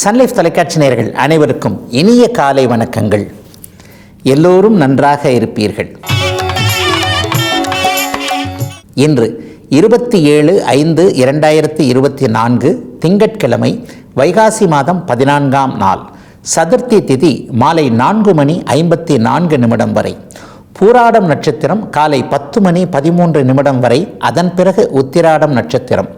Sun Life தொலைக்காட்சி நேயர்கள் அனைவருக்கும் இனிய காலை வணக்கங்கள். எல்லோரும் நன்றாக இருப்பீர்கள். இன்று இருபத்தி ஏழு ஐந்து இரண்டாயிரத்தி இருபத்தி நான்கு திங்கட்கிழமை வைகாசி மாதம் பதினான்காம் நாள். சதுர்த்தி திதி மாலை நான்கு மணி ஐம்பத்தி நான்கு நிமிடம் வரை. பூராடம் நட்சத்திரம் காலை பத்து மணி பதிமூன்று நிமிடம் வரை. அதன் பிறகு உத்திராடம் நட்சத்திரம்.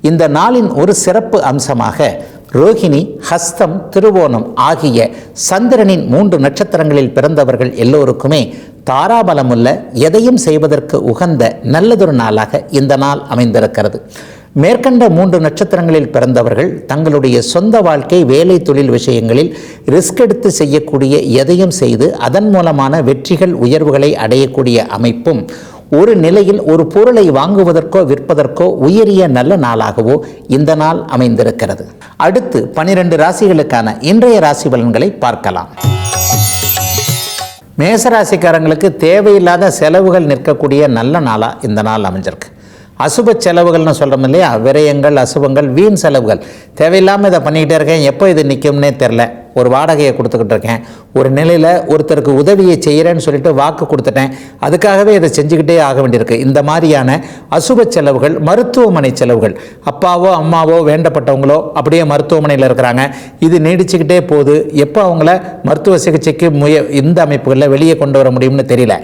இந்த நாளின் ஒரு சிறப்பு அம்சமாக ரோஹிணி ஹஸ்தம் திருவோணம் ஆகிய சந்திரனின் மூன்று நட்சத்திரங்களில் பிறந்தவர்கள் எல்லோருக்குமே தாராபலமுள்ள எதையும் செய்வதற்கு உகந்த நல்லதொரு நாளாக இந்த நாள் அமைந்திருக்கிறது. மேற்கண்ட மூன்று நட்சத்திரங்களில் பிறந்தவர்கள் தங்களுடைய சொந்த வாழ்க்கை வேலை தொழில் விஷயங்களில் ரிஸ்க் எடுத்து செய்யக்கூடிய எதையும் செய்து அதன் மூலமான வெற்றிகள் உயர்வுகளை அடையக்கூடிய அமைப்பும் ஒரு நிலையில் ஒரு பொருளை வாங்குவதற்கோ விற்பதற்கோ உயரிய நல்ல நாளாகவோ இந்த நாள் அமைந்திருக்கிறது. அடுத்து பனிரெண்டு ராசிகளுக்கான இன்றைய ராசி பலன்களை பார்க்கலாம். மேசராசிக்காரங்களுக்கு தேவையில்லாத செலவுகள் நிற்கக்கூடிய நல்ல நாளாக இந்த நாள் அமைஞ்சிருக்கு. அசுப செலவுகள்னு சொல்கிறோம் இல்லையா? விரயங்கள் அசுபங்கள் வீண் செலவுகள். தேவையில்லாமல் இதை பண்ணிக்கிட்டே இருக்கேன். எப்போ இது நிற்கும்னே தெரில. ஒரு வாடகையை கொடுத்துக்கிட்டு இருக்கேன். ஒரு நிலையில் ஒருத்தருக்கு உதவியை செய்கிறேன்னு சொல்லிட்டு வாக்கு கொடுத்துட்டேன். அதுக்காகவே இதை செஞ்சுக்கிட்டே ஆக வேண்டியிருக்கு. இந்த மாதிரியான அசுப செலவுகள் மருத்துவமனை செலவுகள். அப்பாவோ அம்மாவோ வேண்டப்பட்டவங்களோ அப்படியே மருத்துவமனையில் இருக்கிறாங்க. இது நீடிச்சுக்கிட்டே போகுது. எப்போ அவங்கள மருத்துவ சிகிச்சைக்கு முய இந்த அமைப்புகளில் வெளியே கொண்டு வர முடியும்னு தெரியல.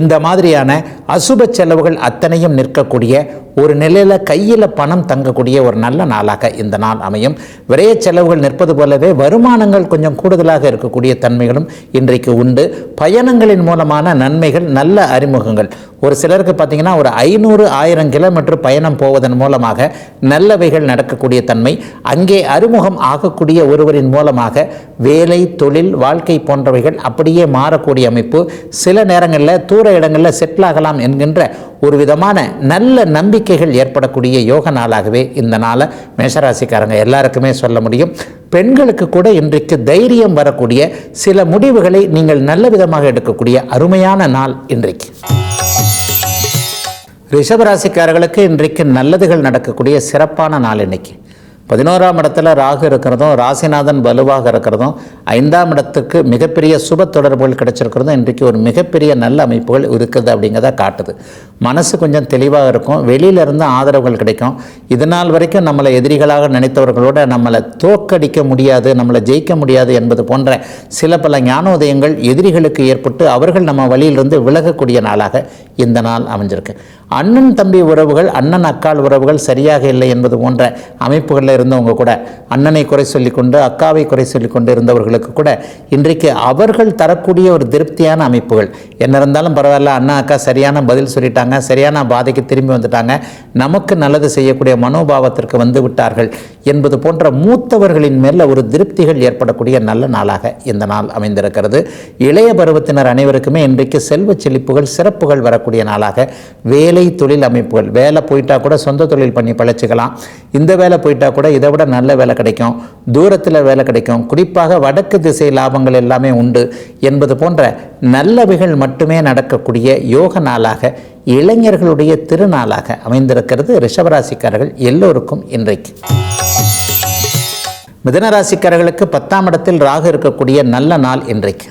இந்த மாதிரியான அசுப செலவுகள் அத்தனையும் நிற்கக்கூடிய ஒரு நிலையில் கையில் பணம் தங்கக்கூடிய ஒரு நல்ல நாளாக இந்த நாள் அமையும். விரைய செலவுகள் நிற்பது போலவே வருமானங்கள் கொஞ்சம் கூடுதலாக இருக்கக்கூடிய தன்மைகளும் இன்றைக்கு உண்டு. பயணங்களின் மூலமான நன்மைகள் நல்ல அறிமுகங்கள். ஒரு சிலருக்கு பார்த்தீங்கன்னா ஒரு ஐநூறு ஆயிரம் கிலோமீட்டர் பயணம் போவதன் மூலமாக நல்லவைகள் நடக்கக்கூடிய தன்மை அங்கே அறிமுகம் ஆகக்கூடிய ஒருவரின் மூலமாக வேலை தொழில் வாழ்க்கை போன்றவைகள் அப்படியே மாறக்கூடிய அமைப்பு. சில நேரங்களில் தூர இடங்களில் செட்டில் ஆகலாம் என்கின்ற ஒரு விதமான நல்ல நம்பிக்கைகள் ஏற்படக்கூடிய யோக நாளாகவே இந்த நாளை மேஷராசிக்காரங்க எல்லாருக்குமே சொல்ல முடியும். பெண்களுக்கு கூட இன்றைக்கு தைரியம் வரக்கூடிய சில முடிவுகளை நீங்கள் நல்ல விதமாக எடுக்கக்கூடிய அருமையான நாள் இன்றைக்கு. ரிஷபராசிக்காரர்களுக்கு இன்றைக்கு நல்லதுகள் நடக்கக்கூடிய சிறப்பான நாள் இன்னைக்கு. பதினோராம் இடத்துல ராகு இருக்கிறதும் ராசிநாதன் வலுவாக இருக்கிறதும் ஐந்தாம் இடத்துக்கு மிகப்பெரிய சுப தொடர்புகள் கிடைச்சிருக்கிறதும் இன்றைக்கு ஒரு மிகப்பெரிய நல்ல அமைப்புகள் இருக்குது அப்படிங்கிறத காட்டுது. மனசு கொஞ்சம் தெளிவாக இருக்கும். வெளியிலிருந்து ஆதரவுகள் கிடைக்கும். இது நாள் வரைக்கும் நம்மளை எதிரிகளாக நினைத்தவர்களோட நம்மளை தோக்கடிக்க முடியாது நம்மளை ஜெயிக்க முடியாது என்பது போன்ற சில பல ஞானோதயங்கள் எதிரிகளுக்கு ஏற்பட்டு அவர்கள் நம்ம வழியிலிருந்து விலகக்கூடிய நாளாக இந்த நாள் அமைஞ்சிருக்கு. அண்ணன் தம்பி உறவுகள் அண்ணன் அக்கால் உறவுகள் சரியாக இல்லை என்பது போன்ற அமைப்புகளில் இருந்தவங்க கூட அண்ணனை குறை சொல்லிக்கொண்டு அக்காவை குறை சொல்லிக்கொண்டு இருந்தவர்களுக்கு கூட இன்றைக்கு அவர்கள் தரக்கூடிய ஒரு திருப்தியான அமைப்புகள். என்ன இருந்தாலும் பரவாயில்ல அண்ணா அக்கா சரியான பதில் சொல்லிட்டாங்க சரியான பாதைக்கு திரும்பி வந்துட்டாங்க. நமக்கு நல்லது செய்யக்கூடிய மனோபாவத்திற்கு வந்து விட்டார்கள். என்பது போன்ற மூத்தவர்களின் மேல ஒரு திருப்திகள் ஏற்படக்கூடிய நல்ல நாளாக இந்த நாள் அமைந்திருக்கிறது. இளைய பருவத்தினர் அனைவருக்குமே இன்றைக்கு செல்வ செழிப்புகள் சிறப்புகள் வரக்கூடிய நாளாக வேலை தொழில் அமைப்புகள். வேலை போயிட்டா கூட சொந்த தொழில் பண்ணி பழச்சிக்கலாம். இந்த வேலை போயிட்டா கூட இதை விட நல்ல வேலை கிடைக்கும். தூரத்தில் வேலை கிடைக்கும். குறிப்பாக வடக்கு திசை லாபங்கள் எல்லாமே உண்டு என்பது போன்ற நல்லவைகள் மட்டுமே நடக்கக்கூடிய யோக நாளாக இளைஞர்களுடைய திருநாளாக அமைந்திருக்கிறது ரிஷபராசிக்காரர்கள் எல்லோருக்கும் இன்றைக்கு. மிதனராசிக்காரர்களுக்கு பத்தாம் இடத்தில் ராகு இருக்கக்கூடிய நல்ல நாள் இன்றைக்கு.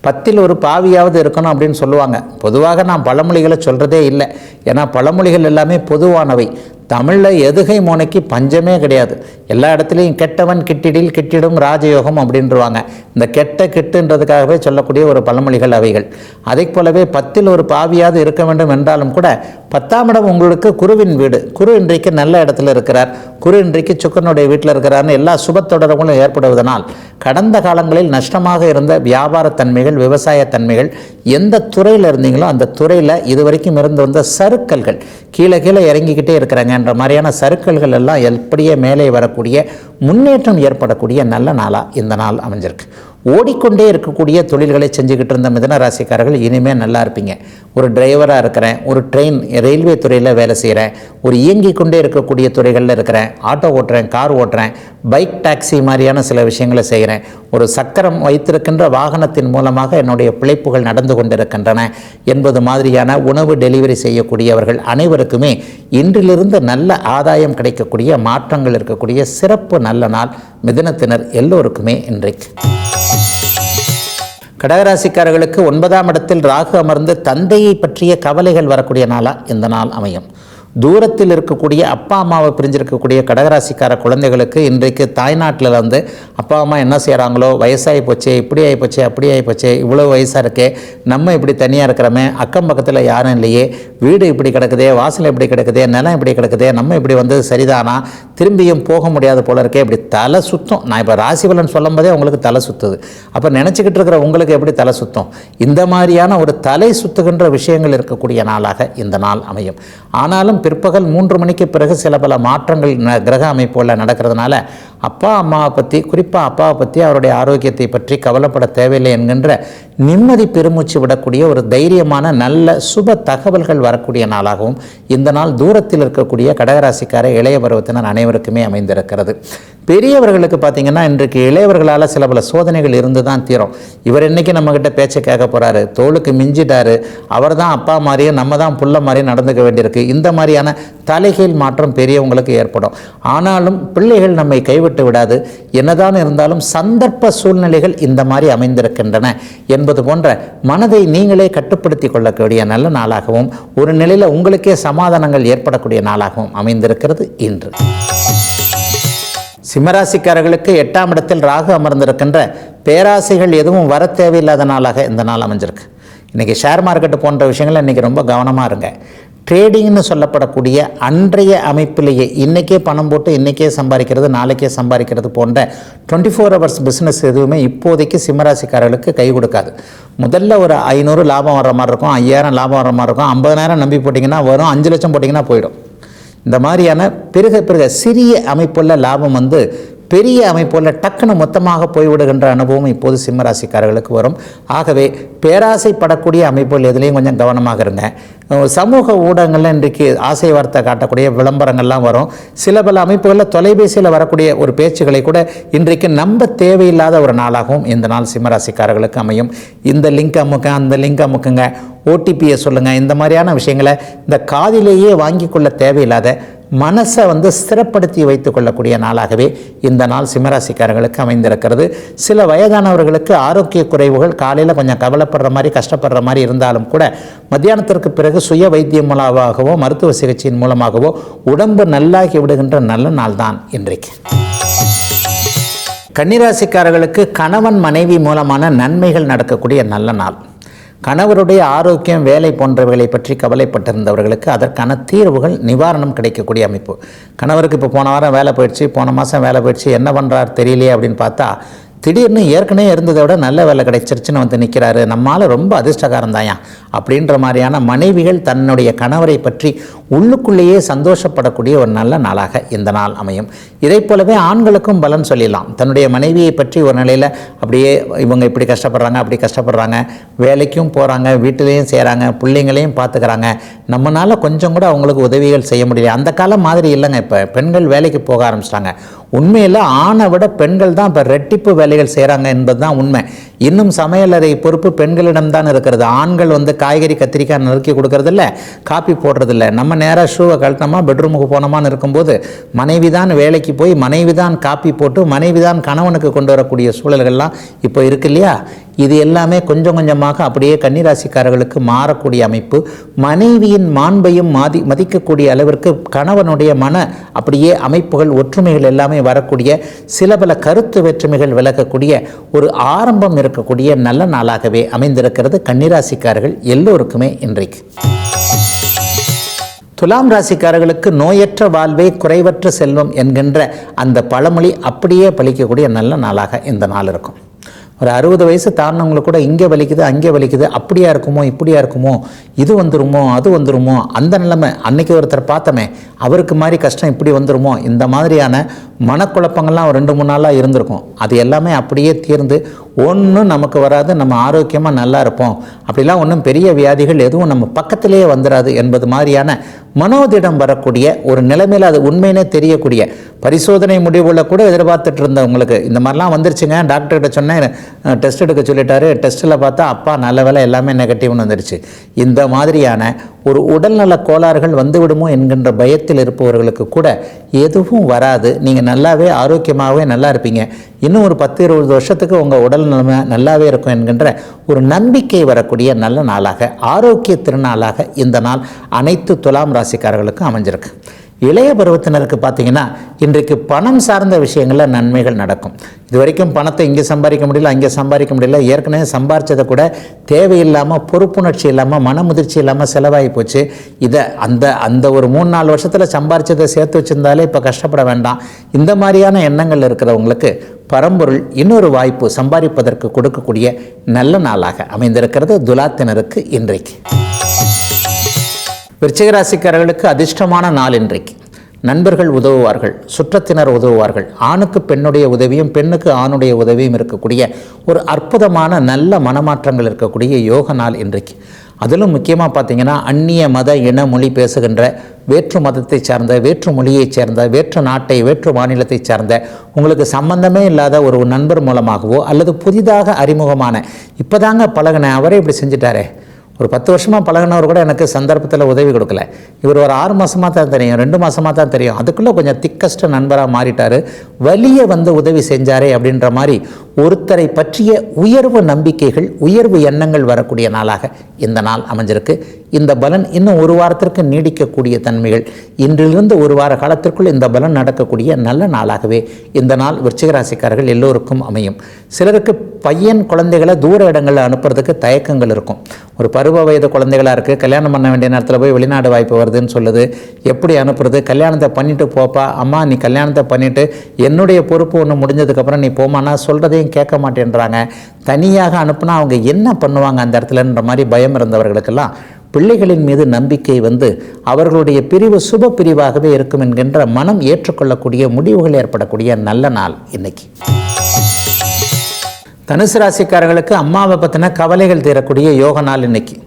பத்தில் ஒரு பாவியாவது இருக்கணும் அப்படின்னு சொல்லுவாங்க. பொதுவாக நான் பழமொழிகளை சொல்கிறதே இல்லை. ஏன்னா பழமொழிகள் எல்லாமே பொதுவானவை. தமிழில் எதுகை மோனைக்கு பஞ்சமே கிடையாது. எல்லா இடத்துலையும் கெட்டவன் கிட்டிடில் கிட்டிடும் ராஜயோகம் அப்படின்றவாங்க. இந்த கெட்ட கெட்டுன்றதுக்காகவே சொல்லக்கூடிய ஒரு பழமொழிகள் அவைகள். அதை போலவே பத்தில் ஒரு பாவியாவது இருக்க வேண்டும் என்றாலும் கூட பத்தாம் இடம் உங்களுக்கு குருவின் வீடு. குரு இன்றைக்கு நல்ல இடத்துல இருக்கிறார். குரு இன்றைக்கு சுக்கரனுடைய வீட்டில் இருக்கிறார்னு எல்லா சுப ஏற்படுவதனால் கடந்த காலங்களில் நஷ்டமாக இருந்த வியாபார தன்மைகள் விவசாய தன்மைகள் எந்த துறையில் இருந்தீங்களோ அந்த துறையில் இதுவரைக்கும் இருந்து வந்த சருக்கல்கள் கீழே கீழே இறங்கிக்கிட்டே இருக்கிறாங்க. என்ற மாதிரியான சருக்கல்கள் எல்லாம் எப்படியே மேலே வரக்கூடிய முன்னேற்றம் ஏற்படக்கூடிய நல்ல நாளாக இந்த நாள் அமைஞ்சிருக்கு. ஓடிக்கொண்டே இருக்கக்கூடிய தொழில்களை செஞ்சுக்கிட்டு இருந்த மிதன ராசிக்காரர்கள் இனிமேல் நல்லா இருப்பீங்க. ஒரு டிரைவராக இருக்கிறேன் ஒரு ட்ரெயின் ரயில்வே துறையில் வேலை செய்கிறேன் ஒரு இயங்கிக் கொண்டே இருக்கக்கூடிய துறைகளில் இருக்கிறேன் ஆட்டோ ஓட்டுறேன் கார் ஓட்டுறேன் பைக் டாக்ஸி மாதிரியான சில விஷயங்களை செய்கிறேன் ஒரு சக்கரம் வைத்திருக்கின்ற வாகனத்தின் மூலமாக என்னுடைய பிழைப்புகள் நடந்து கொண்டிருக்கின்றன என்பது மாதிரியான உணவு டெலிவரி செய்யக்கூடியவர்கள் அனைவருக்குமே இன்றிலிருந்து நல்ல ஆதாயம் கிடைக்கக்கூடிய மாற்றங்கள் இருக்கக்கூடிய சிறப்பு நல்ல நாள் மிதனத்தினர் எல்லோருக்குமே இன்றைக்கு. கடகராசிக்காரர்களுக்கு ஒன்பதாம் இடத்தில் ராகு அமர்ந்து தந்தையை பற்றிய கவலைகள் வரக்கூடிய நாளாக இந்த நாள் அமையும். தூரத்தில் இருக்கக்கூடிய அப்பா அம்மாவை பிரிஞ்சிருக்கக்கூடிய கடகராசிக்கார குழந்தைகளுக்கு இன்றைக்கு தாய்நாட்டில் வந்து அப்பா அம்மா என்ன செய்கிறாங்களோ வயசாகி போச்சு இப்படி ஆகி போச்சு அப்படி ஆகி போச்சு இவ்வளோ வயசாக இருக்கே நம்ம இப்படி தனியாக இருக்கிறோமே அக்கம் பக்கத்தில் யாரும் இல்லையே வீடு இப்படி கிடக்குதே வாசல் இப்படி கிடக்குதே நிலம் இப்படி கிடக்குதே நம்ம இப்படி வந்து சரிதானா? திரும்பியும் போக முடியாது போல இருக்கே இப்படி தலை சுத்தம். நான் இப்போ ராசிபலன் சொல்லும் போதே உங்களுக்கு தலை சுத்துது. அப்போ நினச்சிக்கிட்டு இருக்கிற உங்களுக்கு எப்படி தலை சுத்தம்? இந்த மாதிரியான ஒரு தலை சுத்துகின்ற விஷயங்கள் இருக்கக்கூடிய நாளாக இந்த நாள் அமையும். ஆனாலும் பிற்பகல் மூன்று மணிக்கு பிறகு சில பல மாற்றங்கள் ந- கிரக அமைப்புகளில் நடக்கிறதுனால அப்பா அம்மாவை பற்றி குறிப்பாக அப்பாவை பற்றி அவருடைய ஆரோக்கியத்தை பற்றி கவலைப்பட தேவையில்லை என்கின்ற நிம்மதி பெருமூச்சு விடக்கூடிய ஒரு தைரியமான நல்ல சுப தகவல்கள் வரக்கூடிய நாளாகவும் இந்த நாள் தூரத்தில் இருக்கக்கூடிய கடகராசிக்கார இளைய பருவத்தினர் அனைவருக்குமே அமைந்திருக்கிறது. பெரியவர்களுக்கு பார்த்தீங்கன்னா இன்றைக்கு இளையவர்களால் சில பல சோதனைகள் இருந்து தான் தீரும். இவர் இன்னைக்கு நம்மக்கிட்ட பேச்சை கேட்க போகிறாரு தோளுக்கு மிஞ்சிட்டாரு. அவர் தான் அப்பா மாதிரியும் நம்ம தான் புள்ள மாதிரியும் நடந்துக்க வேண்டியிருக்கு. இந்த மாதிரியான தலைகீழ் மாற்றம் பெரியவங்களுக்கு ஏற்படும். ஆனாலும் பிள்ளைகள் நம்மை கைவிட்டு விடாது. என்னதான் இருந்தாலும் சந்தர்ப்ப சூழ்நிலைகள் இந்த மாதிரி அமைந்திருக்கின்றன என்பது போன்ற மனதை நீங்களே கட்டுப்படுத்தி கொள்ளக்கூடிய நல்ல நாளாகவும் ஒரு நிலையில் உங்களுக்கே சமாதானங்கள் ஏற்படக்கூடிய நாளாகவும் அமைந்திருக்கிறது இன்று. சிம்மராசிக்காரர்களுக்கு எட்டாம் இடத்தில் ராகு அமர்ந்திருக்கின்ற பேராசைகள் எதுவும் வர தேவையில்லாத நாளாக இந்த நாள் அமைஞ்சிருக்கு. இன்றைக்கி ஷேர் மார்க்கெட்டு போன்ற விஷயங்கள் இன்றைக்கி ரொம்ப கவனமாக இருங்க. ட்ரேடிங்னு சொல்லப்படக்கூடிய அன்றைய அமைப்பிலேயே இன்றைக்கே பணம் போட்டு இன்றைக்கே சம்பாதிக்கிறது நாளைக்கே சம்பாதிக்கிறது போன்ற டுவெண்ட்டி ஃபோர் ஹவர்ஸ் பிஸ்னஸ் எதுவுமே இப்போதைக்கு சிம்மராசிக்காரர்களுக்கு கை கொடுக்காது. முதல்ல ஒரு ஐநூறு லாபம் வர மாதிரி இருக்கும் ஐயாயிரம் லாபம் வர மாதிரி இருக்கும் ஐம்பதனாயிரம் நம்பி போட்டிங்கன்னா வரும் அஞ்சு லட்சம் போட்டிங்கன்னா போயிடும். இந்த மாதிரியான பெருக பெருக சிறிய அமைப்புள்ள லாபம் வந்து பெரிய அமைப்புள்ள டக்குன்னு மொத்தமாக போய்விடுகின்ற அனுபவம் இப்போது சிம்மராசிக்காரர்களுக்கு வரும். ஆகவே பேராசைப்படக்கூடிய அமைப்புகள் எதுலேயும் கொஞ்சம் கவனமாக இருங்க. சமூக ஊடகங்களில் இன்றைக்கு ஆசை வார்த்தை காட்டக்கூடிய விளம்பரங்கள்லாம் வரும். சில பல அமைப்புகளில் தொலைபேசியில் வரக்கூடிய ஒரு பேச்சுகளை கூட இன்றைக்கு நம்ப தேவையில்லாத ஒரு நாளாகவும் இந்த நாள் சிம்மராசிக்காரர்களுக்கு அமையும். இந்த லிங்க் அமுக்க அந்த லிங்க் அமுக்குங்க. ஓடிபியை சொல்லுங்கள் இந்த மாதிரியான விஷயங்களை இந்த காதிலேயே வாங்கி கொள்ள தேவையில்லாத மனசை வந்து ஸ்திரப்படுத்தி வைத்து கொள்ளக்கூடிய நாளாகவே இந்த நாள் சிம்மராசிக்காரர்களுக்கு அமைந்திருக்கிறது. சில வயதானவர்களுக்கு ஆரோக்கிய குறைவுகள் காலையில் கொஞ்சம் கவலைப்படுற மாதிரி கஷ்டப்படுற மாதிரி இருந்தாலும் கூட மத்தியானத்திற்கு பிறகு சுய வைத்தியம் மூலமாகவோ மருத்துவ சிகிச்சையின் மூலமாகவோ உடம்பு நல்லாகி விடுகின்ற நல்ல நாள் தான் இன்றைக்கு. கன்னிராசிக்காரர்களுக்கு கணவன் மனைவி மூலமான நன்மைகள் நடக்கக்கூடிய நல்ல நாள். கணவருடைய ஆரோக்கியம் வேலை போன்றவைகளை பற்றி கவலைப்பட்டிருந்தவர்களுக்கு அதற்கான தீர்வுகள் நிவாரணம் கிடைக்கக்கூடிய அமைப்பு. கணவருக்கு இப்போ போன வாரம் வேலை போயிடுச்சு போன மாதம் வேலை போயிடுச்சு என்ன பண்ணுறார் தெரியலையே அப்படின்னு பார்த்தா திடீர்னு ஏற்கனவே இருந்ததை விட நல்ல வேலை கிடைச்சிருச்சுன்னு வந்து நிற்கிறாரு நம்மால் ரொம்ப அதிர்ஷ்டகாரம் தாயா அப்படின்ற மாதிரியான மனைவிகள் தன்னுடைய கணவரை பற்றி உள்ளுக்குள்ளேயே சந்தோஷப்படக்கூடிய ஒரு நல்ல நாளாக இந்த நாள் அமையும். இதை போலவே ஆண்களுக்கும் பலன் சொல்லிடலாம். தன்னுடைய மனைவியை பற்றி ஒரு நிலையில் அப்படியே இவங்க இப்படி கஷ்டப்படுறாங்க அப்படி கஷ்டப்படுறாங்க வேலைக்கும் போகிறாங்க வீட்டிலையும் செய்கிறாங்க பிள்ளைங்களையும் பார்த்துக்கிறாங்க. நம்மளால் கொஞ்சம் கூட அவங்களுக்கு உதவிகள் செய்ய முடியல. அந்த காலம் மாதிரி இல்லைங்க இப்போ. பெண்கள் வேலைக்கு போக ஆரம்பிச்சிட்டாங்க. உண்மையில் ஆணை விட பெண்கள் தான் இப்போ ரெட்டிப்பு வேலைகள் செய்கிறாங்க என்பது தான் உண்மை. இன்னும் சமையலறை பொறுப்பு பெண்களிடம் தான் இருக்கிறது. ஆண்கள் வந்து காய்கறி கத்திரிக்காய் நறுக்கி கொடுக்கறதில்ல காப்பி போடுறதில்ல. நம்ம நேராக ஷூவை கழட்டமா பெட்ரூமுக்கு போனோமான்னு இருக்கும்போது மனைவி தான் வேலைக்கு போய் மனைவி தான் காப்பி போட்டு மனைவி தான் கணவனுக்கு கொண்டு வரக்கூடிய சூழல்கள்லாம் இப்போ இருக்கு இல்லையா? இது எல்லாமே கொஞ்சம் கொஞ்சமாக அப்படியே கன்னிராசிக்காரர்களுக்கு மாறக்கூடிய அமைப்பு. மனைவியின் மாண்பையும் மாதி மதிக்கக்கூடிய அளவிற்கு கணவனுடைய மன அப்படியே அமைப்புகள் ஒற்றுமைகள் எல்லாமே வரக்கூடிய சில பல கருத்து வேற்றுமைகள் விலகக்கூடிய ஒரு ஆரம்பம் இருக்கக்கூடிய நல்ல நாளாகவே அமைந்திருக்கிறது கன்னிராசிக்காரர்கள் எல்லோருக்குமே இன்றைக்கு. துலாம் ராசிக்காரர்களுக்கு நோயற்ற வாழ்வே குறைவற்ற செல்வம் என்கின்ற அந்த பழமொழி அப்படியே பழிக்கக்கூடிய நல்ல நாளாக இந்த நாள் இருக்கும். ஒரு அறுபது வயசு தாண்டினவங்களுக்கு கூட இங்கே வலிக்குது அங்கே வலிக்குது அப்படியா இருக்குமோ இப்படியா இருக்குமோ இது வந்துருமோ அது வந்துருமோ அந்த நிலைமை அன்னைக்கு ஒருத்தர் பார்த்தோமே அவருக்கு மாதிரி கஷ்டம் இப்படி வந்துருமோ இந்த மாதிரியான மனக்குழப்பங்கள்லாம் ஒரு ரெண்டு மூணு நாளாக இருந்திருக்கும். அது எல்லாமே அப்படியே தீர்ந்து ஒன்றும் நமக்கு வராது நம்ம ஆரோக்கியமாக நல்லா இருப்போம். அப்படிலாம் ஒன்றும் பெரிய வியாதிகள் எதுவும் நம்ம பக்கத்திலேயே வந்துடாது என்பது மாதிரியான மனோதிடம் வரக்கூடிய ஒரு நிலைமையில் அது உண்மையினே தெரியக்கூடிய பரிசோதனை முடிவில் கூட எதிர்பார்த்துட்டு இருந்தவங்களுக்கு இந்த மாதிரிலாம் வந்துருச்சுங்க. டாக்டர்கிட்ட சொன்னேன் டெஸ்ட் எடுக்க சொல்லிட்டாரு. டெஸ்ட்டில் பார்த்தா அப்பா நல்ல வேலை எல்லாமே நெகட்டிவ்னு வந்துருச்சு. இந்த மாதிரியான ஒரு உடல்நல கோளாறுகள் வந்துவிடுமோ என்கின்ற பயத்தில் இருப்பவர்களுக்கு கூட எதுவும் வராது. நீங்கள் நல்லாவே ஆரோக்கியமாகவே நல்லா இருப்பீங்க. இன்னும் ஒரு பத்து இருபது வருஷத்துக்கு உங்கள் உடல் நிலைமை நல்லாவே இருக்கும் என்கின்ற ஒரு நம்பிக்கை வரக்கூடிய நல்ல நாளாக ஆரோக்கிய திருநாளாக இந்த நாள் அனைத்து துலாம் ராசிக்காரர்களுக்கும் அமைஞ்சிருக்கு. இளைய பருவத்தினருக்கு பார்த்தீங்கன்னா இன்றைக்கு பணம் சார்ந்த விஷயங்களில் நன்மைகள் நடக்கும். இது வரைக்கும் பணத்தை இங்கே சம்பாதிக்க முடியல அங்கே சம்பாதிக்க முடியல. ஏற்கனவே சம்பாரித்ததை கூட தேவையில்லாமல் பொறுப்புணர்ச்சி இல்லாமல் மனமுதிர்ச்சி இல்லாமல் செலவாகி போச்சு. இதை அந்த அந்த ஒரு மூணு நாலு வருஷத்தில் சம்பாரித்ததை சேர்த்து வச்சிருந்தாலே இப்போ கஷ்டப்பட வேண்டாம். இந்த மாதிரியான எண்ணங்கள் இருக்கிறவங்களுக்கு பரம்பொருள் இன்னொரு வாய்ப்பு சம்பாதிப்பதற்கு கொடுக்கக்கூடிய நல்ல நாளாக அமைந்திருக்கிறது துலாத்தினருக்கு இன்றைக்கு. விருச்சிகராசிக்காரர்களுக்கு அதிர்ஷ்டமான நாள் இன்றைக்கு. நண்பர்கள் உதவுவார்கள் சுற்றத்தினர் உதவுவார்கள். ஆணுக்கு பெண்ணுடைய உதவியும் பெண்ணுக்கு ஆணுடைய உதவியும் இருக்கக்கூடிய ஒரு அற்புதமான நல்ல மனமாற்றங்கள் இருக்கக்கூடிய யோக நாள் இன்றைக்கு. அதிலும் முக்கியமாக பார்த்தீங்கன்னா அந்நிய மத இன மொழி பேசுகின்ற வேற்று மதத்தைச் சார்ந்த வேற்று மொழியைச் சேர்ந்த வேற்று நாட்டை வேற்று மாநிலத்தைச் சார்ந்த உங்களுக்கு சம்பந்தமே இல்லாத ஒரு நண்பர் மூலமாகவோ அல்லது புதிதாக அறிமுகமான இப்போதாங்க பழகினேன் அவரே இப்படி செஞ்சிட்டாரே. ஒரு பத்து வருஷமாக பழகினவர் கூட எனக்கு சந்தர்ப்பத்தில் உதவி கொடுக்கல. இவர் ஒரு ஆறு மாதமாக தான் தெரியும் ரெண்டு மாதமாக தான் தெரியும். அதுக்குள்ளே கொஞ்சம் திக்கஸ்ட நண்பராக மாறிட்டார். வலிய வந்து உதவி செஞ்சாரே அப்படின்ற மாதிரி ஒருத்தரை பற்றிய உயர்வு நம்பிக்கைகள் உயர்வு எண்ணங்கள் வரக்கூடிய நாளாக இந்த நாள் அமைஞ்சிருக்கு. இந்த பலன் இன்னும் ஒரு வாரத்திற்கு நீடிக்கக்கூடிய தன்மைகள். இன்றிலிருந்து ஒரு வார காலத்திற்குள் இந்த பலன் நடக்கக்கூடிய நல்ல நாளாகவே இந்த நாள் விருச்சிகராசிக்காரர்கள் எல்லோருக்கும் அமையும். சிலருக்கு பையன் குழந்தைகளை தூர இடங்களில் அனுப்புறதுக்கு தயக்கங்கள் இருக்கும். ஒரு பருவ வயது குழந்தைகளாக இருக்குது கல்யாணம் பண்ண வேண்டிய நேரத்தில் போய் வெளிநாடு வாய்ப்பு வருதுன்னு சொல்லுது. எப்படி அனுப்புறது? கல்யாணத்தை பண்ணிட்டு போப்பா. அம்மா நீ கல்யாணத்தை பண்ணிவிட்டு என்னுடைய பொறுப்பு ஒன்று முடிஞ்சதுக்கப்புறம் நீ போமானா சொல்கிறதையும் கேட்க மாட்டேன்றாங்க. தனியாக அனுப்புனா அவங்க என்ன பண்ணுவாங்க அந்த இடத்துலன்ற மாதிரி பயம் இருந்தவர்களுக்கெல்லாம் பிள்ளைகளின் மீது நம்பிக்கை வந்து அவர்களுடைய பிரிவு சுப பிரிவாகவே இருக்கும் என்கின்ற மனம் ஏற்றுக்கொள்ளக்கூடிய முடிவுகள் ஏற்படக்கூடிய நல்ல நாள் இன்னைக்கு. தனுசு ராசிக்காரர்களுக்கு அம்மாவை பற்றின கவலைகள் தீரக்கூடிய யோக நாள் இன்னைக்கு.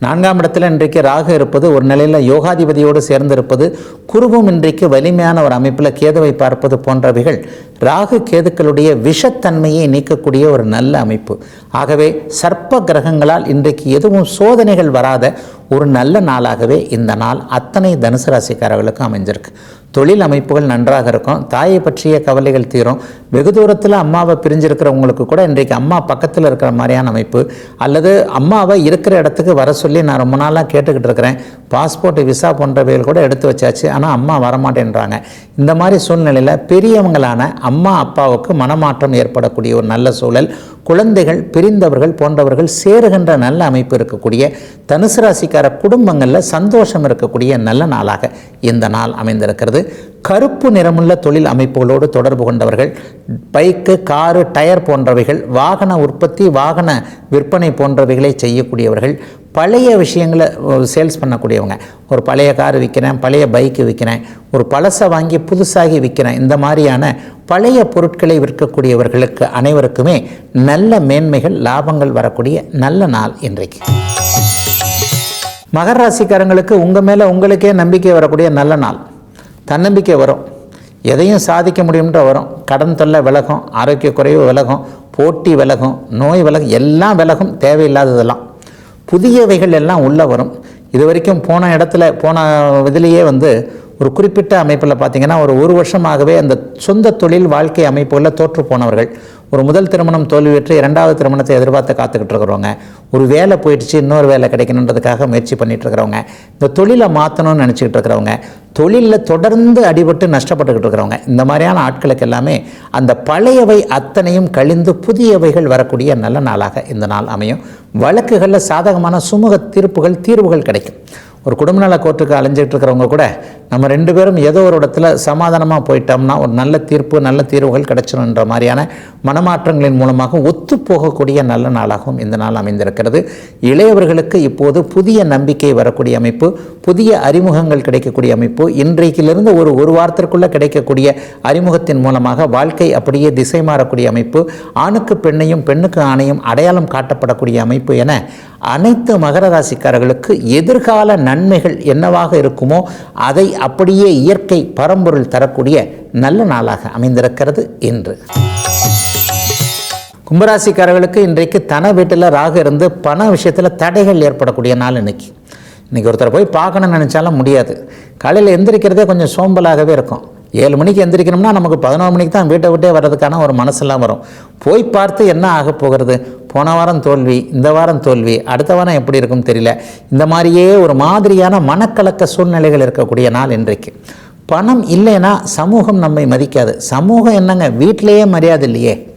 நான்காம் இடத்துல இன்றைக்கு ராக இருப்பது ஒரு நிலையில் யோகாதிபதியோடு சேர்ந்திருப்பது குருவும் இன்றைக்கு வலிமையான ஒரு அமைப்பில் கேதுவை பார்ப்பது போன்றவைகள் ராகு கேதுக்களுடைய விஷத்தன்மையை நீக்கக்கூடிய ஒரு நல்ல அமைப்பு. ஆகவே சர்ப்ப கிரகங்களால் இன்றைக்கு எதுவும் சோதனைகள் வராத ஒரு நல்ல நாளாகவே இந்த நாள் அத்தனை தனுசு ராசிக்காரர்களுக்கும் அமைஞ்சிருக்கு. தொழில் அமைப்புகள் நன்றாக இருக்கும். தாயை பற்றிய கவலைகள் தீரும். வெகு தூரத்தில் அம்மாவை பிரிஞ்சிருக்கிறவங்களுக்கு கூட இன்றைக்கு அம்மா பக்கத்தில் இருக்கிற மாதிரியான அமைப்பு. அல்லது அம்மாவை இருக்கிற இடத்துக்கு வர சொல்லி நான் ரொம்ப நாளாக கேட்டுக்கிட்டு இருக்கிறேன். பாஸ்போர்ட் விசா போன்றவைகள் கூட எடுத்து வச்சாச்சு. ஆனால் அம்மா வரமாட்டேன்றாங்க. இந்த மாதிரி சூழ்நிலையில் பெரியவங்களான அம்மா அப்பாவுக்கு மனமாற்றம் ஏற்படக்கூடிய ஒரு நல்ல சூழல். குழந்தைகள் பிரிந்தவர்கள் போன்றவர்கள் சேருகின்ற நல்ல அமைப்பு இருக்கக்கூடிய தனுசு ராசிக்கார குடும்பங்களில் சந்தோஷம் இருக்கக்கூடிய நல்ல நாளாக இந்த நாள் அமைந்திருக்கிறது. கருப்பு நிறமுள்ள தொழில் அமைப்புகளோடு தொடர்பு கொண்டவர்கள் பைக்கு காரு டயர் போன்றவைகள் வாகன உற்பத்தி வாகன விற்பனை போன்றவைகளை செய்யக்கூடியவர்கள் பழைய விஷயங்களை சேல்ஸ் பண்ணக்கூடியவங்க. ஒரு பழைய கார் விற்கிறேன் பழைய பைக்கு விற்கிறேன் ஒரு பழசை வாங்கி புதுசாகி விற்கிறேன் இந்த மாதிரியான பழைய பொருட்களை விற்கக்கூடியவர்களுக்கு அனைவருக்குமே நல்ல மேன்மைகள் லாபங்கள் வரக்கூடிய நல்ல நாள் இன்றைக்கு. மகர ராசிக்காரங்களுக்கு உங்கள் மேலே உங்களுக்கே நம்பிக்கை வரக்கூடிய நல்ல நாள். தன்னம்பிக்கை வரும். எதையும் சாதிக்க முடியும்ன்ற வரும். கடன் தொல்லை விலகும் ஆரோக்கிய குறைவு விலகும் போட்டி விலகும் நோய் விலகும் எல்லாம் விலகும் தேவையில்லாததெல்லாம். புதியவைகள் எல்லாம் உள்ளே வரும். இது வரைக்கும் போன இடத்துல போன இதுலேயே வந்து ஒரு குறிப்பிட்ட அமைப்பில் பார்த்தீங்கன்னா ஒரு ஒரு வருஷமாகவே அந்த சொந்த தொழில் வாழ்க்கை அமைப்புகளில் தோற்று போனவர்கள். ஒரு முதல் திருமணம் தோல்வியுற்று இரண்டாவது திருமணத்தை எதிர்பார்த்து காத்துக்கிட்டு இருக்கிறவங்க. ஒரு வேலை போயிடுச்சு இன்னொரு வேலை கிடைக்கணுன்றதுக்காக முயற்சி பண்ணிட்டு இருக்கிறவங்க. இந்த தொழிலை மாற்றணும்னு நினச்சிக்கிட்டு இருக்கிறவங்க. தொழிலில் தொடர்ந்து அடிபட்டு நஷ்டப்பட்டுக்கிட்டு இருக்கிறவங்க. இந்த மாதிரியான ஆட்களுக்கு எல்லாமே அந்த பழையவை அத்தனையும் கழிந்து புதியவைகள் வரக்கூடிய நல்ல நாளாக இந்த நாள் அமையும். வழக்குகளில் சாதகமான சுமூக தீர்ப்புகள் தீர்வுகள் கிடைக்கும். ஒரு குடும்ப நல கோர்ட்டுக்கு அலைஞ்சிட்டு இருக்கிறவங்க கூட நம்ம ரெண்டு பேரும் ஏதோ ஒரு இடத்துல சமாதானமாக போயிட்டோம்னா ஒரு நல்ல தீர்ப்பு நல்ல தீர்வுகள் கிடைச்சிடும்ன்ற மாதிரியான மனமாற்றங்களின் மூலமாக ஒத்து போகக்கூடிய நல்ல நாளாகவும் இந்த நாள் அமைந்திருக்கிறது. இளையவர்களுக்கு இப்போது புதிய நம்பிக்கை வரக்கூடிய அமைப்பு புதிய அறிமுகங்கள் கிடைக்கக்கூடிய அமைப்பு இன்றைக்கிலிருந்து ஒரு ஒரு வாரத்திற்குள்ளே கிடைக்கக்கூடிய அறிமுகத்தின் மூலமாக வாழ்க்கை அப்படியே திசை மாறக்கூடிய அமைப்பு ஆணுக்கு பெண்ணையும் பெண்ணுக்கு ஆணையும் அடையாளம் காட்டப்படக்கூடிய அமைப்பு என அனைத்து மகர ராசிக்காரர்களுக்கு எதிர்கால நன்மைகள் என்னவாக இருக்குமோ அதை அப்படியே இயற்கை பரம்பொருள் தரக்கூடிய நல்ல நாளாக அமைந்திருக்கிறது இன்று கும்பராசிக்காரர்களுக்கு இன்றைக்கு தன வீட்டில் ராகு இருந்து பண விஷயத்தில் தடைகள் ஏற்படக்கூடிய நாள் இன்னைக்கு. இன்றைக்கி ஒருத்தரை போய் பார்க்கணும்னு நினச்சாலும் முடியாது. காலையில் எந்திரிக்கிறதே கொஞ்சம் சோம்பலாகவே இருக்கும். ஏழு மணிக்கு எந்திரிக்கணும்னா நமக்கு பதினோரு மணிக்கு தான் வீட்டை விட்டே வர்றதுக்கான ஒரு மனசெல்லாம் வரும். போய் பார்த்து என்ன ஆக போகிறது? போன வாரம் தோல்வி இந்த வாரம் தோல்வி அடுத்த வாரம் எப்படி இருக்கும்னு தெரியல. இந்த மாதிரியே ஒரு மாதிரியான மனக்கலக்க சூழ்நிலைகள் இருக்கக்கூடிய நாள் இன்றைக்கு. பணம் இல்லைன்னா சமூகம் நம்மை மதிக்காது. சமூகம் என்னங்க? வீட்டிலேயே மரியாதை இல்லையே.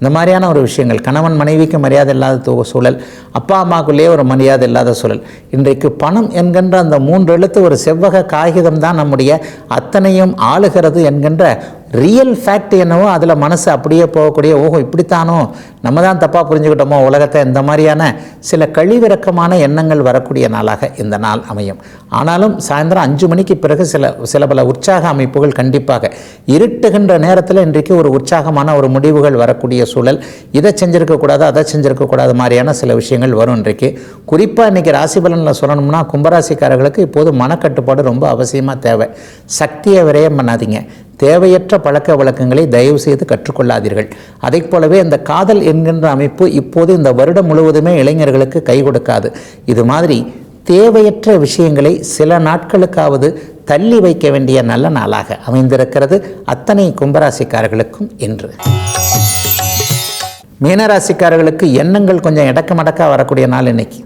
இந்த மாதிரியான ஒரு விஷயங்கள். கணவன் மனைவிக்கு மரியாதை இல்லாத சூழல். அப்பா அம்மாக்குள்ளேயே ஒரு மரியாதை இல்லாத சூழல். இன்றைக்கு பணம் என்கின்ற அந்த மூன்று எழுத்து ஒரு செவ்வக காகிதம் தான் நம்முடைய அத்தனையும் ஆளுகிறது என்கின்ற ரியல் ஃபேக்ட் என்னவோ அதில் மனசு அப்படியே போகக்கூடிய ஓஹோ இப்படித்தானோ? நம்ம தான் தப்பாக புரிஞ்சுக்கிட்டோமோ? உலகத்தை இந்த மாதிரியான சில கழிவிறக்கமான எண்ணங்கள் வரக்கூடிய நாளாக இந்த நாள் அமையும். ஆனாலும் சாயந்தரம் அஞ்சு மணிக்கு பிறகு சில சில பல உற்சாக அமைப்புகள் கண்டிப்பாக இருட்டுகின்ற நேரத்தில் இன்றைக்கு ஒரு உற்சாகமான ஒரு முடிவுகள் வரக்கூடிய சூழல். இதை செஞ்சிருக்கக்கூடாது அதை செஞ்சுருக்கக்கூடாது மாதிரியான சில விஷயங்கள் வரும் இன்றைக்கு. குறிப்பாக இன்றைக்கி ராசி பலனில் சொல்லணும்னா கும்பராசிக்காரர்களுக்கு இப்போது மனக்கட்டுப்பாடு ரொம்ப அவசியமாக தேவை. சக்தியை விரயம் பண்ணாதீங்க. தேவையற்ற பழக்க வழக்கங்களை தயவு செய்து கற்றுக்கொள்ளாதீர்கள். அதைப் போலவே இந்த காதல் என்கின்ற அமைப்பு இப்போது இந்த வருடம் முழுவதுமே இளைஞர்களுக்கு கை கொடுக்காது. இது மாதிரி தேவையற்ற விஷயங்களை சில நாட்களுக்காவது தள்ளி வைக்க வேண்டிய நல்ல நாளாக அமைந்திருக்கிறது. அத்தனை கும்பராசிக்காரர்களுக்கும் இன்று. மீனராசிக்காரர்களுக்கு எண்ணங்கள் கொஞ்சம் இடக்க மடக்காக வரக்கூடிய நாள் இன்னைக்கு.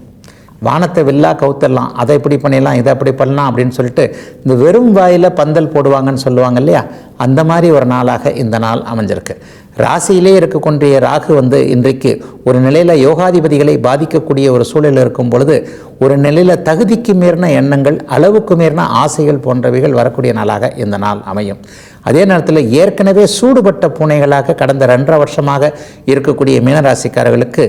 வானத்தை வில்லா கவுத்தரலாம். அதை இப்படி பண்ணிடலாம் இதை அப்படி பண்ணலாம் அப்படின்னு சொல்லிட்டு இந்த வெறும் வாயில் பந்தல் போடுவாங்கன்னு சொல்லுவாங்க இல்லையா? அந்த மாதிரி ஒரு நாளாக இந்த நாள் அமைஞ்சிருக்கு. ராசியிலே இருக்கக்கூடிய ராகு வந்து இன்றைக்கு ஒரு நிலையில் யோகாதிபதிகளை பாதிக்கக்கூடிய ஒரு சூழல் இருக்கும் பொழுது ஒரு நிலையில் தகுதிக்கு மீறின எண்ணங்கள் அளவுக்கு மீறின ஆசைகள் போன்றவைகள் வரக்கூடிய நாளாக இந்த நாள் அமையும். அதே நேரத்தில் ஏற்கனவே சூடுபட்ட பூனைகளாக கடந்த ரெண்டரை வருஷமாக இருக்கக்கூடிய மீனராசிக்காரர்களுக்கு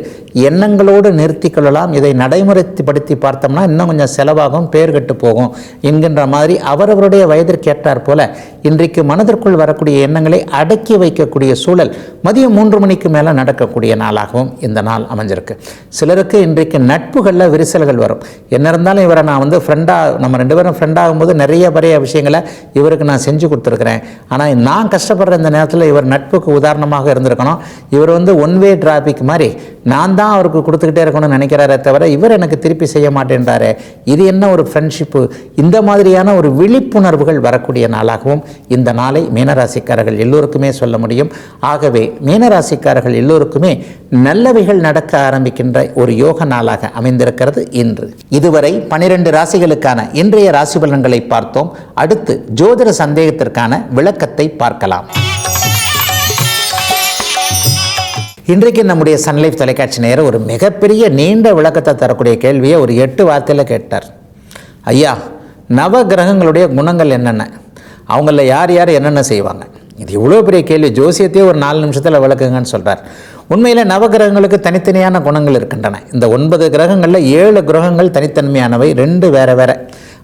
எண்ணங்களோடு நிறுத்தி கொள்ளலாம். இதை நடைமுறைப்படுத்தி பார்த்தோம்னா இன்னும் கொஞ்சம் செலவாகும் பேர் கெட்டு போகும். என்கின்ற மாதிரி அவரவருடைய வயதிற்கு ஏற்றாற் போல இன்றைக்கு மனதிற்குள் வரக்கூடிய எண்ணங்களை அடக்கி வைக்கக்கூடிய சூழல் மதியம் மூன்று மணிக்கு மேலே நடக்கக்கூடிய நாளாகவும் இந்த நாள் அமைஞ்சிருக்கு. சிலருக்கு இன்றைக்கு நட்புகளில் விரிசல்கள் வரும். என்ன இருந்தாலும் இவரை நான் வந்து ஃப்ரெண்டாக நம்ம ரெண்டு பேரும் ஃப்ரெண்டாகும் போது நிறைய பெரிய விஷயங்களை இவருக்கு நான் செஞ்சு கொடுத்துருக்குறேன். ஆனால் நான் கஷ்டப்படுற இந்த நேரத்தில் இவர் நட்புக்கு உதாரணமாக இருந்திருக்கணும். இவர் வந்து ஒன் வே டிராபிக் மாதிரி நான் தான் அவருக்கு கொடுத்துக்கிட்டே இருக்கணும்னு நினைக்கிறாரே தவிர இவர் எனக்கு திருப்பி செய்ய மாட்டேன்றாரே. இது என்ன ஒரு ஃப்ரெண்ட்ஷிப்பு இந்த மாதிரியான ஒரு விழிப்புணர்வுகள் வரக்கூடிய நாளாகவும் இந்த நாளை மீனராசிக்காரர்கள் எல்லோருக்குமே சொல்ல முடியும். ஆகவே மீனராசிக்காரர்கள் எல்லோருக்குமே நல்லவைகள் நடக்க ஆரம்பிக்கின்ற ஒரு யோக நாளாக அமைந்திருக்கிறது இன்று. இதுவரை பனிரெண்டு ராசிகளுக்கான இன்றைய ராசி பலன்களை பார்த்தோம். அடுத்து ஜோதிட சந்தேகத்திற்கான விளக்கத்தை பார்க்கலாம். இன்றைக்கு நம்முடைய சன்லைஃப் தொலைக்காட்சி நேரம் ஒரு மிகப்பெரிய நீண்ட விளக்கத்தை தரக்கூடிய கேள்வியை ஒரு எட்டு வார்த்தையில் கேட்டார். ஐயா நவ கிரகங்களுடைய குணங்கள் என்னென்ன? அவங்கள யார் யார் என்னென்ன செய்வாங்க? இது இவ்வளோ பெரிய கேள்வி. ஜோசியத்தையே ஒரு நாலு நிமிஷத்தில் விளக்குங்கன்னு சொல்கிறார் உண்மையில் நவகிரகங்களுக்கு தனித்தனியான குணங்கள் இருக்கின்றன. இந்த ஒன்பது கிரகங்களில் ஏழு கிரகங்கள் தனித்தன்மையானவை ரெண்டு வேறு வேறு.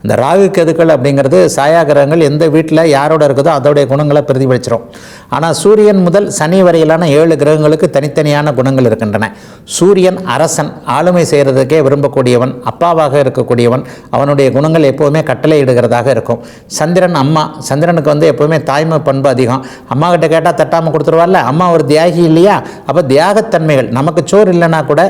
இந்த ராகு கேதுக்கள் அப்படிங்கிறது சாயா கிரகங்கள் எந்த வீட்டில் யாரோட இருக்குதோ அதோடைய குணங்களை பிரதிபலிச்சிடும் ஆனால் சூரியன் முதல் சனி வரையிலான ஏழு கிரகங்களுக்கு தனித்தனியான குணங்கள் இருக்கின்றன. சூரியன் அரசன் ஆளுமை செய்கிறதுக்கே விரும்பக்கூடியவன் அப்பாவாக இருக்கக்கூடியவன் அவனுடைய குணங்கள் எப்போவுமே கட்டளையிடுகிறதாக இருக்கும். சந்திரன் அம்மா சந்திரனுக்கு வந்து எப்போவுமே தாய்மை பண்பு அதிகம். அம்மா கிட்ட கேட்டால் தட்டாமல் கொடுத்துருவார்ல அம்மா ஒரு தியாகி இல்லையா? அப்போ தியாகத்தன்மைகள் நமக்கு சோறு இல்லைன்னா கூட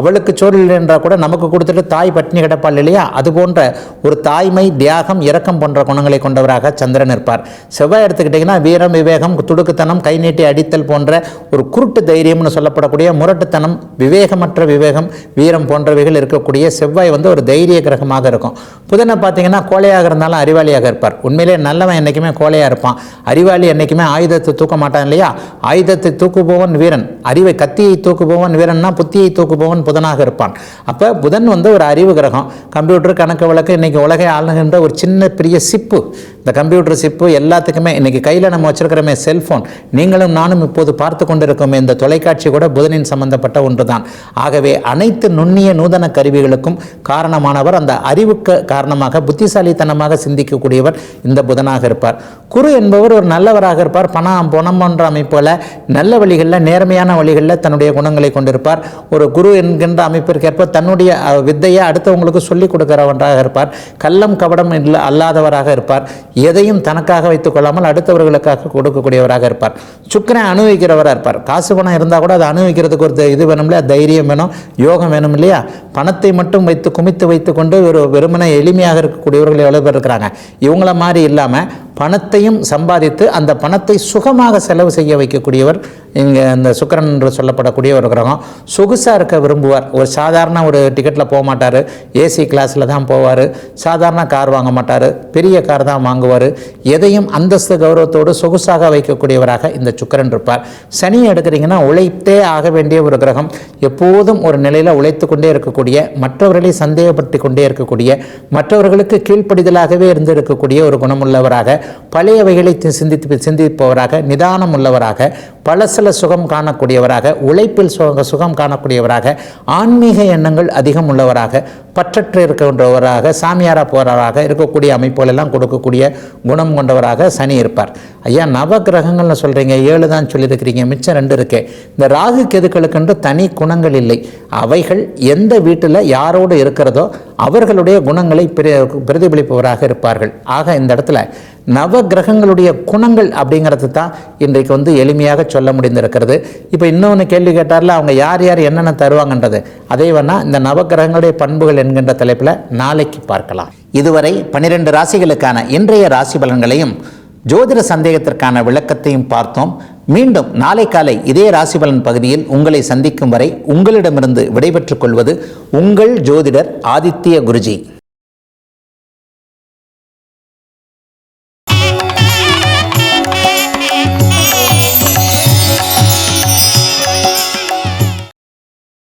அவளுக்கு சோறு இல்லைன்றா கூட நமக்கு கொடுத்துட்டு தாய் பட்டினி கிடப்பாள் இல்லையா? அது போன்ற ஒரு தாய் தாய்மை தியாகம் இரக்கம் போன்ற குணங்களை கொண்டவராக சந்திரன் இருப்பார். செவ்வாய் எடுத்துக்கிட்டிங்கன்னா வீரம் விவேகம் துடுக்குத்தனம் கை நீட்டி அடித்தல் போன்ற ஒரு குருட்டு தைரியம்னு சொல்லப்படக்கூடிய முரட்டுத்தனம் விவேகமற்ற விவேகம் வீரம் போன்றவைகள் இருக்கக்கூடிய செவ்வாய் வந்து ஒரு தைரிய கிரகமாக இருக்கும். புதனை பார்த்தீங்கன்னா கோழையாக இருந்தாலும் அறிவாளியாக இருப்பார். உண்மையிலே நல்லவன் என்றைக்குமே கோழையாக இருப்பான். அறிவாளி என்றைக்குமே ஆயுதத்தை தூக்க மாட்டான் இல்லையா? ஆயுதத்தை தூக்குபவன் வீரன். அறிவை கத்தியை தூக்குபவன் வீரன்னா புத்தியை தூக்குபவன் புதனாக இருப்பான். அப்போ புதன் வந்து ஒரு அறிவு கிரகம். கம்ப்யூட்டர் கணக்கு வழக்கு இன்னைக்கு உலகை ஆளுகின்ற ஒரு சின்ன பெரிய சிப்பு இந்த கம்ப்யூட்டர் சிப்பு எல்லாத்துக்குமே இன்றைக்கி கையில் நம்ம வச்சுருக்கிறோமே செல்ஃபோன் நீங்களும் நானும் இப்போது பார்த்து கொண்டிருக்கோமே இந்த தொலைக்காட்சி கூட புதனின் சம்பந்தப்பட்ட ஒன்றுதான். ஆகவே அனைத்து நுண்ணிய நூதன கருவிகளுக்கும் காரணமானவர் அந்த அறிவுக்கு காரணமாக புத்திசாலித்தனமாக சிந்திக்கக்கூடியவர் இந்த புதனாக இருப்பார். குரு என்பவர் ஒரு நல்லவராக இருப்பார். பணம் பணம் போன்ற அமைப்பில் நல்ல வழிகளில் நேர்மையான வழிகளில் தன்னுடைய குணங்களை கொண்டிருப்பார். ஒரு குரு என்கின்ற அமைப்பிற்கேற்ப தன்னுடைய வித்தையை அடுத்தவங்களுக்கு சொல்லிக் கொடுக்கிறவராக இருப்பார். கள்ளம் கபடம் இல்லை அல்லாதவராக இருப்பார். எதையும் தனக்காக வைத்துக் கொள்ளாமல் அடுத்தவர்களுக்காக கொடுக்கக்கூடியவராக இருப்பார். சுக்கிரன் அனுபவிக்கிறவராக இருப்பார். காசு பணம் இருந்தால் கூட அதை அனுபவிக்கிறதுக்கு ஒரு இது வேணும் இல்லையா? தைரியம் வேணும் யோகம் வேணும் இல்லையா? பணத்தை மட்டும் வைத்து குமித்து வைத்து கொண்டு ஒரு வெறுமனை எளிமையாக இருக்கக்கூடியவர்கள் எவ்வளோ பேர் இருக்கிறாங்க? இவங்கள மாதிரி இல்லாமல் பணத்தையும் சம்பாதித்து அந்த பணத்தை சுகமாக செலவு செய்ய வைக்கக்கூடியவர் இங்கே அந்த சுக்கரன் என்று சொல்லப்படக்கூடிய ஒரு கிரகம் சொகுசாக இருக்க விரும்புவார். ஒரு சாதாரண ஒரு டிக்கெட்டில் போக மாட்டார். ஏசி கிளாஸில் தான் போவார். சாதாரண கார் வாங்க மாட்டார். பெரிய கார் தான் வாங்குவார். எதையும் அந்தஸ்து கௌரவத்தோடு சொகுசாக வைக்கக்கூடியவராக இந்த சுக்கரன் இருப்பார். சனி எடுக்கிறீங்கன்னா உழைத்தே ஆக வேண்டிய ஒரு கிரகம். எப்போதும் ஒரு நிலையில் உழைத்து கொண்டே இருக்கக்கூடிய மற்றவர்களை சந்தேகப்படுத்தி கொண்டே இருக்கக்கூடிய மற்றவர்களுக்கு கீழ்ப்படிதலாகவே இருந்து இருக்கக்கூடிய ஒரு குணமுள்ளவராக பழையவைகளை சிந்தித்து சிந்திப்பவராக நிதானம் உள்ளவராக பலசில சுகம் காணக்கூடியவராக உழைப்பில் சுக சுகம் காணக்கூடியவராக ஆன்மீக எண்ணங்கள் அதிகம் உள்ளவராக பற்றற்று இருக்கின்றவராக சாமியாரா போறவராக இருக்கக்கூடிய அமைப்புகளெல்லாம் கொடுக்கக்கூடிய குணம் கொண்டவராக சனி இருப்பார். ஐயா நவ கிரகங்கள்னு சொல்கிறீங்க ஏழு தான் சொல்லியிருக்கிறீங்க மிச்சம் ரெண்டு இருக்கே. இந்த ராகு கெதுக்களுக்கென்று தனி குணங்கள் இல்லை. அவைகள் எந்த வீட்டில் யாரோடு இருக்கிறதோ அவர்களுடைய குணங்களை பிரதிபலிப்பவராக இருப்பார்கள். ஆக இந்த இடத்துல நவ கிரகங்களுடைய குணங்கள் அப்படிங்கிறது தான் இன்றைக்கு வந்து எளிமையாக சொல்ல முடிந்திருக்கிறது இப்போ இன்னொன்று கேள்வி கேட்டார்ல அவங்க யார் யார் என்னென்ன தருவாங்கன்றது. அதே வேணா இந்த நவகிரகங்களுடைய பண்புகள் என்கின்ற தலைப்பில் நாளைக்கு பார்க்கலாம். இதுவரை பன்னிரெண்டு ராசிகளுக்கான இன்றைய ராசி பலன்களையும் ஜோதிட சந்தேகத்திற்கான விளக்கத்தையும் பார்த்தோம். மீண்டும் நாளை காலை இதே ராசி பலன் பகுதியில் உங்களை சந்திக்கும் வரை உங்களிடமிருந்து விடைபெற்றுக் கொள்வது உங்கள் ஜோதிடர் ஆதித்ய குருஜி.